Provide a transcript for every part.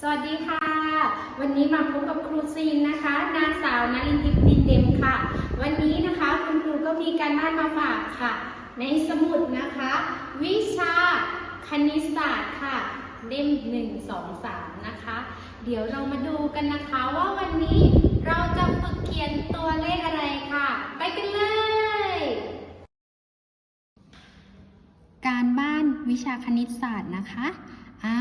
สวัสดีค่ะ วันนี้มาพบกับครูซีนนะคะ นางสาวนลินทิพย์ดินเดมค่ะ วันนี้นะคะคุณครูก็มีการบ้านมาฝากค่ะ ในสมุดนะคะ วิชาคณิตศาสตร์ค่ะ เล่ม1 2 3นะคะ เดี๋ยวเรามาดูกันนะคะว่าวันนี้เราจะฝึกเขียนตัวเลขอะไรค่ะ ไปกันเลย การบ้านวิชาคณิตศาสตร์นะคะอ่า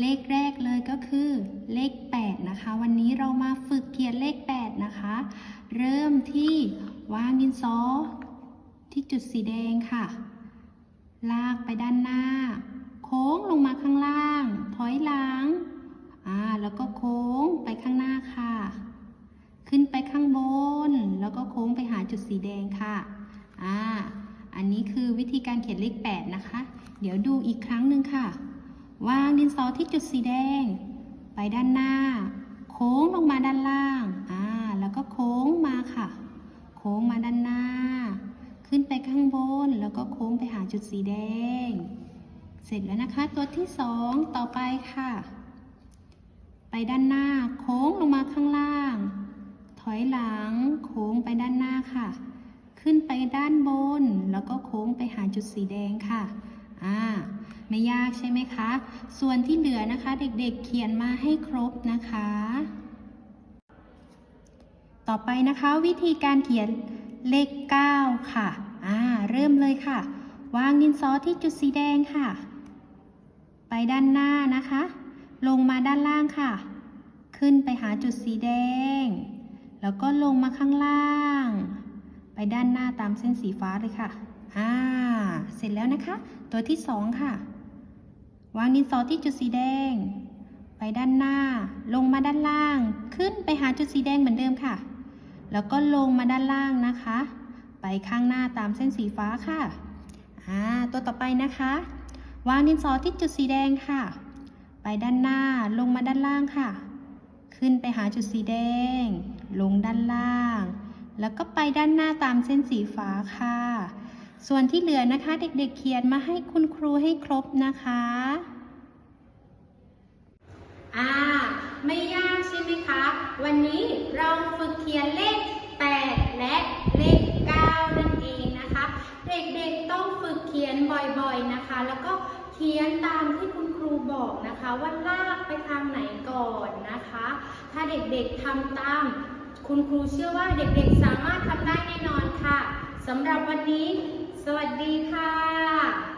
เลขแรกเลยก็คือเลข 8 นะคะ วันนี้เรามาฝึกเขียนเลข 8 นะคะ เริ่มที่วางดินสอที่จุดสีแดงค่ะ ลากไปด้านหน้า โค้งลงมาข้างล่าง ถอยหลังอ่าแล้วก็โค้งไปข้างหน้าค่ะ ขึ้นไปข้างบน แล้วก็โค้งไปหาจุดสีแดงค่ะอ่าอันนี้คือวิธีการเขียนเลข 8 นะคะ เดี๋ยวดูอีกครั้งหนึ่งค่ะ วางดินสอที่จุดสีแดง ไปด้านหน้า โค้งลงมาด้านล่าง อ่า แล้วก็โค้งมาค่ะ โค้งมาด้านหน้า ขึ้นไปข้างบน แล้วก็โค้งไปหาจุดสีแดง เสร็จแล้วนะคะ ตัวที่สองต่อไปค่ะ ไปด้านหน้า โค้งลงมาข้างล่าง ถอยหลัง โค้งไปด้านหน้าค่ะ ขึ้นไปด้านบน แล้วก็โค้งไปหาจุดสีแดงค่ะ อ่า ไม่ยากใช่ไหมคะ ส่วนที่เหลือนะคะเด็กๆเขียนมาให้ครบนะคะ ต่อไปนะคะวิธีการเขียนเลข 9 ค่ะ อ่า เริ่มเลยค่ะ วางดินสอที่จุดสีแดงค่ะ ไปด้านหน้านะคะ ลงมาด้านล่างค่ะ ขึ้นไปหาจุดสีแดง แล้วก็ลงมาข้างล่าง ไปด้านหน้าตามเส้นสีฟ้าเลยค่ะ อ่า เสร็จแล้วนะคะ ตัวที่สองค่ะ วางดินสอที่จุดสีแดง ไปด้านหน้า ลงมาด้านล่าง ขึ้นไปหาจุดสีแดงเหมือนเดิมค่ะ แล้วก็ลงมาด้านล่างนะคะ ไปข้างหน้าตามเส้นสีฟ้าค่ะอ่าตัวต่อไปนะคะ วางดินสอที่จุดสีแดงค่ะ ไปด้านหน้า ลงมาด้านล่างค่ะ ขึ้นไปหาจุดสีแดง ลงด้านล่าง แล้วก็ไปด้านหน้าตามเส้นสีฟ้าค่ะ ส่วนที่เหลือนะคะเด็กๆเขียนมาให้คุณครูให้ครบนะคะอ่าไม่ยากใช่ไหมคะ วันนี้เราฝึกเขียนเลข 8 และเลข 9 นั่นเองนะคะ เด็กๆต้องฝึกเขียนบ่อยๆนะคะ แล้วก็เขียนตามที่คุณครูบอกนะคะว่าลากไปทางไหนก่อนนะคะ ถ้าเด็กๆทำตาม คุณครูเชื่อว่าเด็กๆสามารถทำได้แน่นอนค่ะสำหรับวันนี้ สวัสดีค่ะ